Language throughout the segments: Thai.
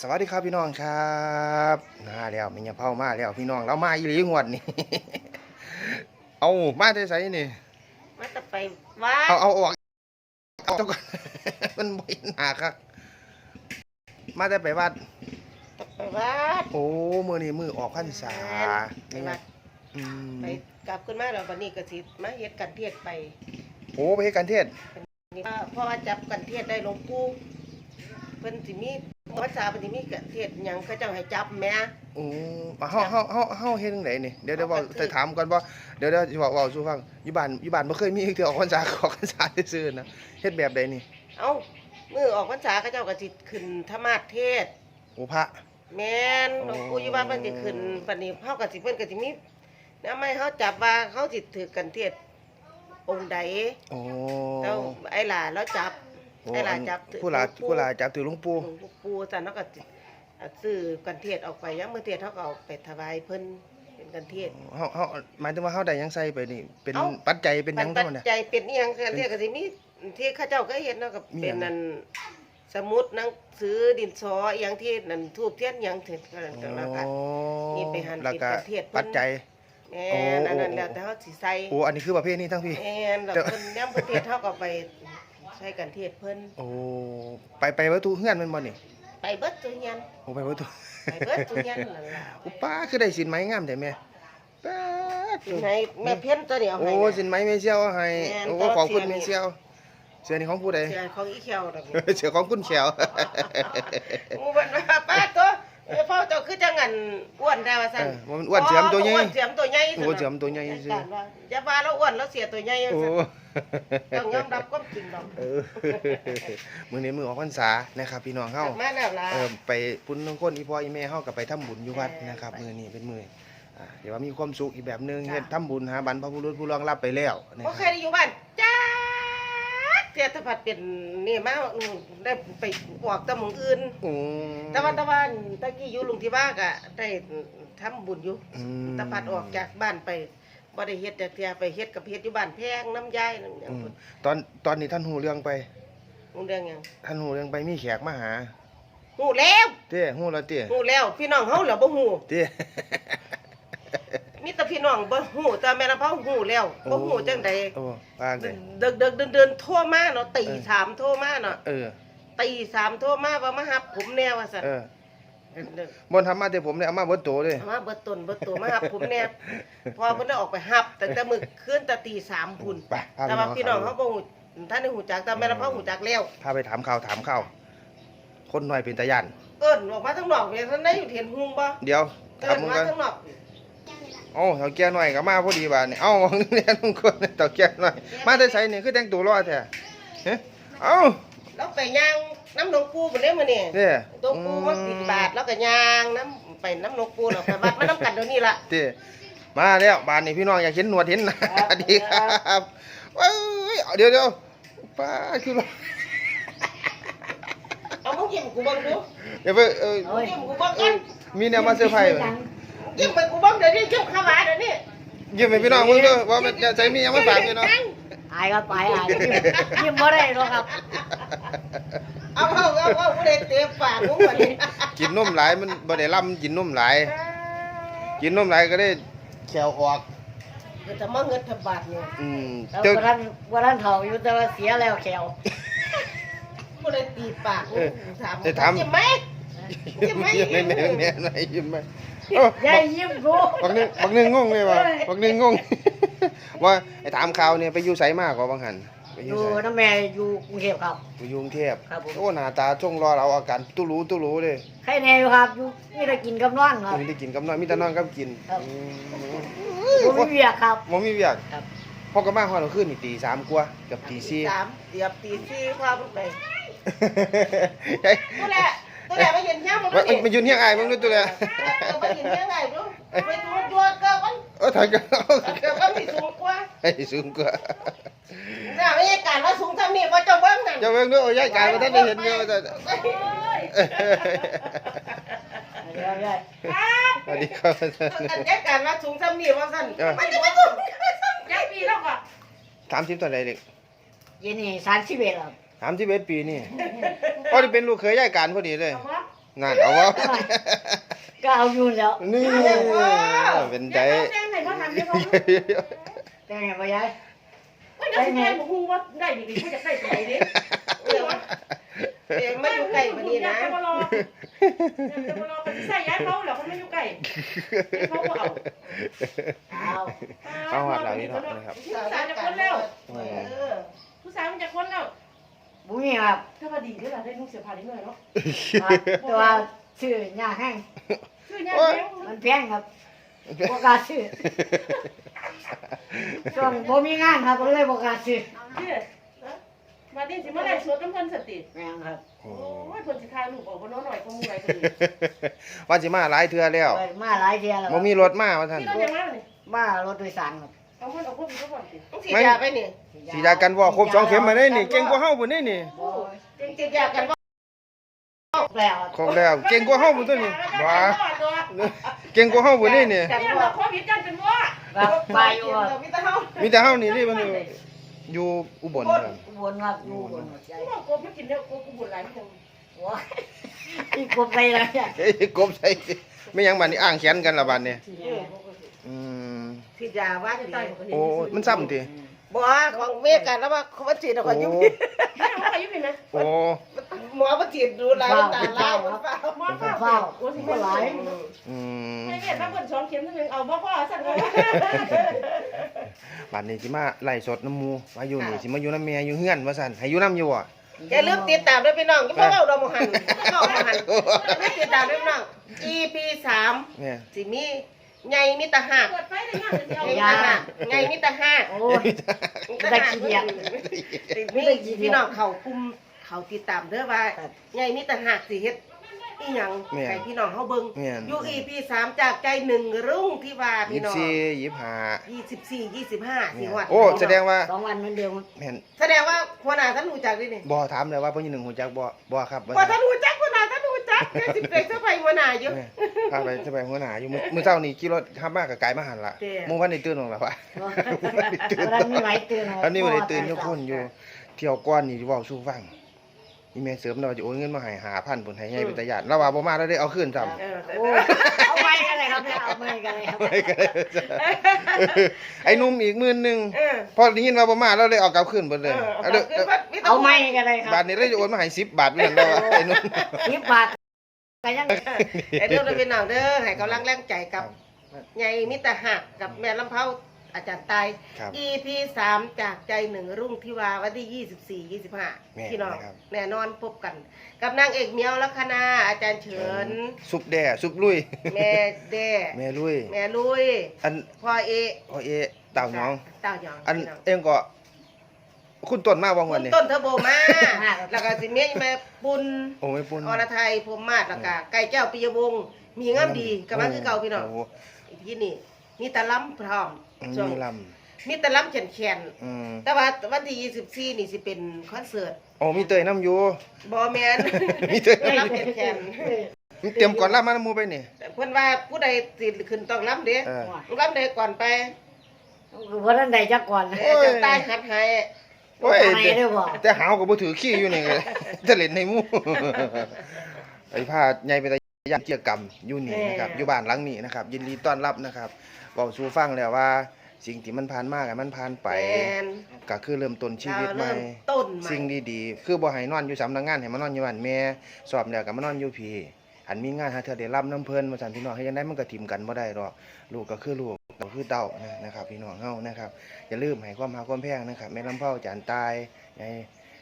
สวัสดีครับพี่น้องครับมาแล้วมีเงี้ยเผามาแล้วพี่น้องเรามาอีหลีงวดนี่ เอามาได้ไสนี่มาจะไปวัดเอาเอาออกเอาเจ้าก่อนมันบ่เห็นหน้าครับมาได้ไปวัดจะไปวัดโอ้มือนี่มือออกพรรษาไปวัดอืมไปกลับขึ้นมาแล้ววันนี้ก็สิมาเฮ็ดกันเทศไป โอ้ไปเฮ็ดการเทศนี่ว่าเพราะว่าจับกันเทศได้หลวงปู่เพิ่นสิมี ภาษาเพิ่นสิมีกันเทศหยังเขาเจ้าให้จับแหม่โอ้เฮาเฮาเฮาเฮาเฮ็ดจังไดนี่เดี๋ยวเดี๋ยวเว้าเอาไปจะถามก่อนบ่เดี๋ยวเดี๋ยวสิเว้าเว้าสู่ฟังอยู่บ้านอยู่บ้านบ่เคยมีเทื่อออกพรรษาออกพรรษาซื่อๆนะเฮ็ดแบบใดนี่เอ้ามื้อออกพรรษาเขาเจ้าก็สิขึ้นธรรมาสเทศน์โอ้พระ แม่นหลวงปู่อยู่ว่าเพิ่นสิขึ้นบัดนี้เฮาก็สิเพิ่นก็สิมีนำให้เฮาจับว่าเขาสิถือกันเทศน์องค์ใดโอ้ แล้วไอ้หล่าแล้วจับ โอ้ไอ้หล่าอันจับถือผู้หลาหลวงปู่ผู้หลาจับถือหลวงปู่หลวงปู่สันเนาะก็สิอะซื้อกันเทศออกไปยังมือเทศเขาก็เอาไปถวายเพิ่นเป็นกันเทศ เฮาเฮาหมายถึงว่าเฮาได้หยังใส่ไปนี่ เป็นเอ้า ปัจจัยเป็นหยังปัเท่าจนั้นน่ะ จัยเป็นอีหยังกันเทศก็สิมีที่เข้าเจ้าก็เห็นเนาะก็มีหยังเป็นนั่นสมุดหนังสือดินสออีหยังที่นั่นทูบเทียนหยังถึงกันแล้วก็นี่ไปหั่นแล้วก็เป็นประเทศเพิ่น ปัจจัย แม่โอ้นอันนั้นโอ้แล้วแต่เฮาสิใส่ โอ้อันนี้คือประเภทนี้ทั้งพี่แม่นแล้วแต่เพิ่นย่ำประเทศเฮาก็ไป ใช้กันเทศเพิ่นโอ้ไปไปวัตถุเฮือนแม่นบ่นี่ไปเบิดตัวเฮียนโอ้ไปวัตถุไปเบิดตัวเฮียนนั่นล่ะโอ้ป้าคือได้สินไหมงามแต่แม่ป้าดให้แม่เพี้ยนตัวเดียวโอ้ให้นะ สินไหมแม่เสี่ยวเอาให้แม่นโอ้แต่ว่าขอบคุณเสียนี่ แม่เสี่ยวเสื้อนี่ของผู้ใดเสือของอีเขียวดอกเสื้อของคุณแขวหมูมันว่าป้าตัว เอ้ยพ่อเจ้าคือจังงันอ้วนได้ว่าซั่นเออมันอ้วนเสียมตัวใหญ่อ้วนเสียมตัวใหญ่โอ้เสียมตัวใหญ่ซื่อจัดว่าอย่าว่าเราอ้วนเราเสียตัวใหญ่ว่าโอ้ซั่นต้องยอมรับความจริงดอกเออมื้อนี้มื้อออกพรรษานะครับ พี่น้องเฮา กลับมาแล้วล่ะ เออไปพุ่นทั้งคนอีพ่ออีแม่เฮาก็ไปทำบุญอยู่วัดนะครับมื้อนี้เป็นมื้ออ่าเดี๋ยวว่ามีความสุขอีกแบบหนึงเฮ็ดทำบุญหาบรรพบุรุษผู้ล่วงลับไปแล้วนะบ่คเครัยบได้อยู่บ้านจ้า เทียตพัดเป็นนี่มาอืมได้ไปออกแตะหมองอื่น อืม แต่ว่าแต่ว่าตะกี้อยู่ลุงที่บ้านก็ได้ทำบุญอยู่อืมตะพัดออกจากบ้านไปบ่ได้เฮ็ดจากเทียไปเฮ็ดกับเฮ็ดอยู่บ้านแพงน้ำยายน้ำหยังอืมพุ่นตอนตอนนี้ท่านฮู้เรื่องไปฮู้เรื่องหยังท่านฮู้เรื่องไปมีแขกมาหา ฮู้แล้วเต้ฮู้แล้วเต้ฮู้แล้วพี่น้องเฮาแล้วบ่ฮู้เต้ มีแต่พี่น้องบ่ฮู้แต่แม่ละเฮาฮู้แล้วบ่ฮู้จังใดโอ้ว่าไงดึกดึกเดินเดินๆโทรมาเนาะตีเออสามโทรมาเนาะเออตีสามโทรมาว่ามาหับผมแน่ว่าซั่นเออเด้อบนทำมาแต่ผมเนี่ยเอามาเบิดโตเลยมาเบิดต้นเบิดตัวมาหับผมแน่พอเพิ่นได้ออกไปหับตั้งแต่มื้อคืนแต่ตีสามพุ่นไปพาแต่ว่าไปพี่น้องเขาบ่ฮู้ท่านได้ฮู้จักแต่แม่ละเฮาฮู้จักแล้วพาไปถามข่าวถามข่าวคนหน่อยเป็นตายันเอิ้นออกมาข้างนอกเนี่ยท่านได้เห็นหุงบ่เดี๋ยวเอิ้ถามนมึงมากันข้างนอก เอ้าเฒ่าแก่หน่อยก็มาพอดีบาดนี่เอ้าวังนึงเนี่ยทุกคนเฒ่าแก่หน่อย มาแต่ไสนี่คือแต่งตัวรอแท้เฮ้เอ้าแล้วไปย่างน้ำหลวงปู่พุ่นเด้มื้อนี้เด้หลวงปู่มาติดบาทแล้วก็ย่างน้ำไปน้ำหลวงปู่แล้วไปวัดมาน้ำกันเดี๋ยวนี้ล่ะเด้มาแล้วบาดนี้พี่น้องอยากเห็นหนวดเห็นหน้าครับดีครับเอ้ยเดี๋ยวเดี๋ยวป้าคือรอเอามึงยิ้มกูเบิ่งดูเดี๋ยวเพิ่งเออมึงยิ้มกูเบิ่งเอกัอนมีแนวมาเซอร์ไพรส์ ยิ้มไปกูเบิ่งเดี๋ยวนี้ยิ้มเข้ามาเดี๋ยวนี้ยิ้มให้พี่น้องมึงด้วยว่ามันจะใช้มียังไม่ฝากพี่น้องอายครับอายอายยิ้มยิ้มบ่ได้หรอกครับ เอาเอาเอาเอาผู้ใดเตะปากกูบ่นี่กินนมหลายมันบ่ได้ล่ำกินนมหลาย กินนมหลายก็ได้แขวออกเดี๋ยวจะมาเงินทบาทเนี่ยอืมแล้วเจ้าวันนั้นวันนั้นเฒ่าอยู่แต่ว่าเสียแล้วแขวผู้ใดตีปากกูถามจะถามยิ้มไหมยิ้มยิ้มแม่แม่แม่ไหนยิ้มไหม โอ้ยายยิ้มกูบักนึงบักนึงงงเลยว่ะบักนึงงง ว่าไอ้ถามข่าวเนี่ยไปอยู่ไสมากกว่าบางหันไปออยู่ยู่ไสน้ำแม่อยู่กรุงเทพครับ ไปอยู่กรุงเทพครับผม โอ้หน้าตาจ้องรอเราอาการตู้รู้ตู้รู้เลยใครแน่อยู่ครับอยู่นี่ได้กินกับนอนครับมีได้กินกับน้อยมีแต่นอนกับกินครับ อืมผมไม่เวียกครับ บ่มีเวียกครับ พ่อก็มาฮอดเราขึ้นนี่ตีสามกว่าเกับตีสี่ สามเดียบตีสี่ความลูกไปไอ้ตัวแหละ ตัวแหละมาเห็นเงี้ยมึงมันดูมันดิยืนเฮียงอายมึงดูตัวเลยมาเห็นเงี้ยไงดูไปดูตัวเกิดมันเออถ่ายกันเกิดมันมีสูงกว่าไอ้สูงกว่าน่ะไม่ใช่การว่าสูงเท่านี้ว่าเจ้าเบิ้งนั่นจะเบิ่งด้วยโอ้ยายกายมาท่านได้เห็นเยอะแต่เดี๋ยวได้สวัสดีครับอันนี้การว่าสูงเท่านี้ว่าสั่นเออมันจะมาสูงยักปีแล้วก็สามสิบตอนไหนเด็กยินนี่สามสิบเอ็ดครับ สามสิบเอ็ดปีนี่พ่อที่เป็นลูกเคยยายการพอดีเลยเอาวะนั่นเอาวะก็เอาอยู่แล้วนี่เป็นใจแจ้งให้เขาทำให้เขาแต่ไงบ่ยายไม่ได้แจ้งบอกฮูว่าได้ดีๆเขาจะได้ตัวไหนดิเดี๋ยวเดี๋ยวมาอยู่ใกล้บัดนี้นะจะมารอจะมารอใส่ย้ายเขาเหรอเขาไม่อยู่ใกล้เขาก็เอาเอาเอาหัดเหล่านี้เนาะนะครับผู้สาวจะคนแล้วเอเออผู้สาวมันจะคนแล้ว บุ้งครับถ้าว่าดีด้วยล่ะได้ลูกเสียพาได้เลยเนาะครับแต่ว่าชื่อยาแห้งชื่อยากแล้วมันแพงครับบ่กล้าซื้อช่วงบ่มีงานครับก็เลยบ่กล้าซื้อเนี่ยมาดิสิมาได้สวดน้ำเพิ่นสติ แม่งครับโอ้โอ้ยเพิ่นสิทายลูกออกบ่น้อยหน่อยก็มูไรก็ดีว่าสิมาหลายเทื่อแล้วไปมาหลายเที่ยแล้วคบ่รับมีรถมาว่าท่านที่เราจะมาเนี่ยมารถโดยสารครับ เอาเพิ่นเอาพวกนี้ก็ก่อนสิต้องฉีดยาไปนี่สีดากันว่าครบสองเข็มมาได้นี่เก่งกว่าเฮาบ่นี่นี่โอ้ยจริงฉีดยากันว่าแล้วครับครบแล้วเก่งกว่าเฮาบ่ตัวนี้ว้าเก่งกว่าเฮาบ่นี่นี่กันเนี่ยว่าเราโควิดกันเป็นว่าครับไปอยู่ครับมีแต่เฮามีแต่เฮานี่นี่มันอยู่อยู่อุบลครับอุบลครับอยู่อุบลครับใช่ที่ว่ากบไม่กินเนี่ยกบกูบุญหลายจังโอ้ยอีกกบไปแล้วเนี่ยเอ้ยกบใส่ไม่ยังบัดนี้อ้างแขนกันละบัดนี้อื มฉีดยาว่าดีโอ้มันซ้ำติบ่ของเมฆกันแล้วว่าเขาว่าฉีดเอาโอ้คนอยู่แม่ว่าอายุเป็นนะโอ้หมอมาฉีดดูแลตาลายมันเปล่าหมอฟ้าเฝ้าโอ้สิบ่หลายอืมไอ้เนี่ยถ้าเพิ่นสองเข็มนึงเอาบ่พอสั่นเลยบัดนี้สิมาไล่สดน้ำหมูมาอยู่นี่สิมาอยู่น้ำแม่อยู่เฮือนว่าซั่นให้อยู่น้ำอยู่อะอย่าลืมติดตามด้วยพี่น้องอย่าเพิ่งเอาดอกมหันเอาดอกมหันไม่ติดตามด้วยพี่น้อง EP สามแม่สิมี ไงมิตรหักเปิดไฟได้งานเดี๋ยวไงเอามิตรหักไงมิตรหักโอ้ย ได้ขี้เดียดมีพี่น้องเขาคุมเขาติดตามเด้อว่าครับไงมิตรหักสิเฮ็ดอีหยังแม่นให้พี่น้องเฮาเบิ่งแม่น อยู่ EP สามจากใจหนึ่งรุ่งที่ว่ายี่พี่น้องสี่ยี่ห้ายี่สิบสี่ยี่สิบห้าสี่วัดโอ้แสดงว่าสองวันเหมือนเดิมแม่นแสดงว่าหัวหน้าท่านรู้จักด้วยนี่บ่ถามเลยว่าพ่อยี่หนึ่งหูจักบ่บ่ครับพอท่านรู้จักหัวหน้าท่าน รู้จักแค่สิบเอ็ดเท่าไปหัวหน้าอยู่แม่พาไปจะไปหัวหน้าอยู่มื้อมื้อเช้านี่ขี่รถขับมากับไกลมาหันละเด้หมู่วันได้ตื่นหรอกล่ะวะวันนี้ไหวตื่นอันนี้บ่ได้ตื่นอยู่คนอยู่ เที่ยวก่อนนี่เว้าสู่ฟังอีแม่เสริมเราจะโอนเงินมาให้5,000พุ่นให้ใหญ่เป็นตาญาติแล้วว่าบ่มาแล้วได้เอาคืนซ้ำเออแต่โอ้ยเอาไปกันเลยครับเนี่ยเอาไปกันเลยครับไอ้หนุ่มอีกหมื่นหนึงเออพอได้ยินว่าบ่มาแล้วเลยเอากลับคืนเบิดเอเลยอเอาเอาเด้อคือว่ามีแต่เอาไม่กันเลยครับบาทนี้เลยจะโอนมาให้10บาทเหมือนกันแล้วอะไอ้หนุ่ม สิบบาท กันยังไอ้เด้อเราเป็นหนังเด้อให้กำลังแรงใจกับไงมิตรหักกับแม่ลำเผาอาจารย์ตาย ครับ EP สามจากใจหนึ่งรุ่งที่วาวันที่ยี่สิบสี่ยี่สิบห้าแม่นพี่น้องนะครับ แน่นอนพบกัน กับนางเอกเมียวลัคนาอาจารย์เฉิน ซุปแด่ซุปลุย แม่เด้แม่ลุย แม่ลุยอันพ่อเอโอเอเต่าหยอง เต้าหยองอันพี่น้องเองก็ คุณต้นมาว่างคุวันณนี้ต้นเทอร์โบมา แล้วก็สิเมียแม่ปุนโอ้ไม่ปุ่นอรไทยพรหมมาศแล้วก็ไก่เจ้าปิยวงศ์มีงามดีกำลังคือเก่าพี่น้องโโหที่นี่มีแตะล้ำพร้อมช่วงมีลมีแตะล้ำแขนแขนำอืมๆแต่ว่าวันที่24นี่สิเป็นคอนเสิร์ตโอ้มีเตยน้ำอยู่ บอแมนมีเตยแตะล้ำแขนแขนเตรียมก่อนล่ามาน้ำมูไปนี่ๆเพิ่นว่าผู้ใดสิขึ้นต้องล้ำเด้เออ ล้ำใดก่อนไปวันนั้นใดจักก่อนเดี๋ยวจะตายหัดให้ โอ้ยทำไมเด้อบ่ แต่หาวก็บ่ถือขี้อยู่นี่เลยจะเล่นในหมู่ ไอ้ผ้าใหญ่เป็นตาย่านเกียรกรรมอยู่นี่นะครับอยู่บ้านหลังนี้นะครับ ยินดีต้อนรับนะครับเว้าสู่ฟังแล้วว่า สิ่งที่มันผ่านมากับมันผ่านไป แมนก็คือเริ่มต้นชีวิตใหม่เราเริ่มต้นใหม่สิ่งดีๆ คือบ่ให้นอนอยู่สำนักงานให้มานอนอยู่บ้านแม่ สอบแล้วก็มานอนอยู่พี่ อันมีงานหาเธอได้รับน้ำเพิ่นมาสั่นพี่น้องเฮ็ดจังไดมันก็ทิ่มกันบ่ได้ดอกลูกก็คือลูกเต่าคือเต่านะนะครับ พี่น้องเฮานะครับอย่าลืมให้ความหาความแพงนะครับแม่ลำเผาจานตายไง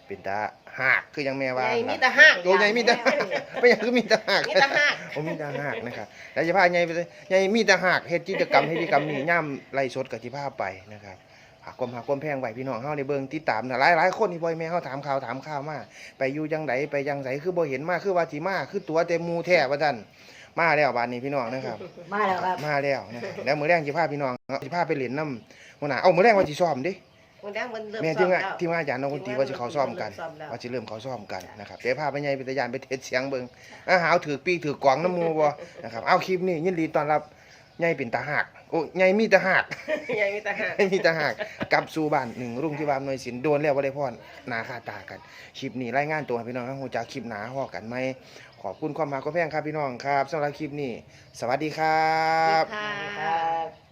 เป็นตาหากคือยังแม่ว่าใหญ่มีแต่หักโอ้ใหญ่มีแต่หากไม่อยากคือมีแต่หากมีแต่หักโอ้มีแต่หากนะครับแล้วจะพาใหญ่ไปเลยใหญ่มีแต่หากเฮ็ดกิจกรรมเฮ็ดกิจกรรมนี่ย่ํไล่สดก็สิพาไปนะครับ หากความหาความแพงไว้พี่น้องเฮาได้เบิ่งติดตามนะหลายหลายคนที่บ่ให้แม่เฮาถามข่าวถามข่าวมาไปอยู่จังไดไปจังไสคือบ่เห็นมาคือว่าสิมาคือตัวเต็มหมู่แท้ว่าซั่นมาแล้วบาดนี้พี่น้องนะครับ มาแล้วครับมาแล้วนะครับแล้วมื้อแรงสิพาพี่น้องเอาสิพาไปเล่นน้ำหัวหน้าเอ้ามื้อแรงว่าสิซ้อมเด้วันนี้มันเริ่มแม่ซ้ที่อมงานแล้วที่งานอาจารย์น้องคนตีว่าสิเขาซ้อมกันเริ่ซ้อมแล้วว่าสิเริ่มเขาซ้อมกันนะครับเดี๋ยวพาไปใหญ่เป็นตะยานไปเทศเสียงเบิ่งอาหาวถือปีกถือกล่องน้ำหมูบ่นะครับเอาคลิปนี้ยินดีต้อนรับ ใหญ่เป็นตาหักโอ้ใหญ่มีตาหัก ใหญ่มีแต่หัก ไม่มีทหารกลับสู่บ้านหนึ่งรุ่งที่บ้านหน่วยศิลป์โดนแล้วว่าได้พ่อนหนาคาตากันคลิปนี้รายงานตัวให้พี่น้องทั้งหูจากคลิปหนาฮอกันไหมขขอบคุณความหาความแพงครับพี่น้องครับสำหรับคลิปนี้ สวัสดีครับค่ะ